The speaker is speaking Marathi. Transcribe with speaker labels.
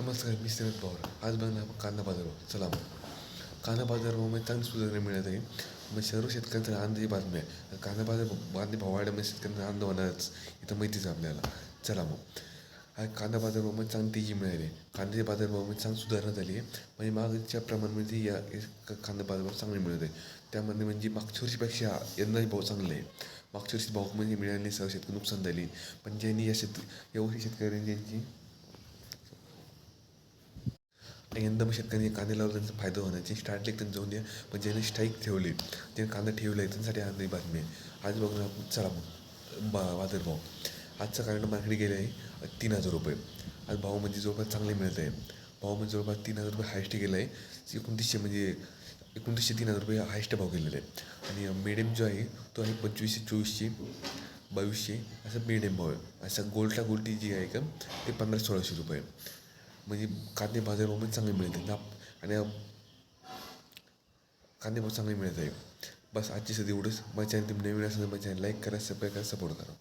Speaker 1: नमस्कार मी सिरत पवार. आज बघणार आपण कांदा बाजार भाव चला मग. कांदा बाजार भावामध्ये चांगली सुधारणा मिळत आहे. मग सर्व शेतकऱ्यांचा आनंदाची बातमी आहे कांदा बाजार बांधे भाव वाढल्यामुळे शेतकऱ्यांना आनंद होणारच इथं माहितीच आपल्याला. चला मग. हा कांदा बाजार भावामध्ये चांगली तेजी मिळाली. आहे कांद्याच्या बाजारभावामध्ये चांगली सुधारणा झाली आहे. म्हणजे मागच्या प्रमाणामध्ये या कांदा बाजारभाव चांगले मिळत आहे. त्यामध्ये म्हणजे मागच्या वर्षीपेक्षा यंदाही भाव चांगले आहे. मागच्या वर्षी भाव म्हणजे मिळाले सर्व शेतकरी नुकसान झाली. पण ज्यांनी या शेत यावर्षी शेतकऱ्यांनी ज्यांची यंदा मग शेतकऱ्यांनी कांदे लावला त्यांचा फायदा होणार जे स्टार्ट लेक त्यांनी जाऊन द्या पण ज्यांनी स्ट्राईक ठेवली ज्यांनी कांदा ठेवला आहे त्यांच्यासाठी आनंदी बातमी आहे. आज बघून आपण चला मग बा बाजारभाव. आजचा कारण मार्केट गेले आहे तीन हजार रुपये. आज भाव म्हणजे जवळपास चांगले मिळत आहे. भाव म्हणजे जवळपास तीन हजार रुपये हायस्ट गेला आहे. एकोणतीसशे म्हणजे एकोणतीसशे तीन हजार रुपये हायस्ट भाव गेलेला आहे. आणि मिडियम जो आहे तो आहे पंचवीसशे चोवीसशे बावीसशे असं मिडियम भाव आहे. असा गोल्टा गोल्टी जी आहे का ते पंधरा सोळाशे रुपये. म्हणजे कांदे बाजारभाव चांगले मिळते ना. आणि कांदे भाव चांगले मिळत आहे बस आजची सध्या एवढंच. माझ्या चॅनल तुम्ही नवीन असेल तर माझ्या चॅनल लाईक करा सबस्क्राईब करा सपोर्ट करा.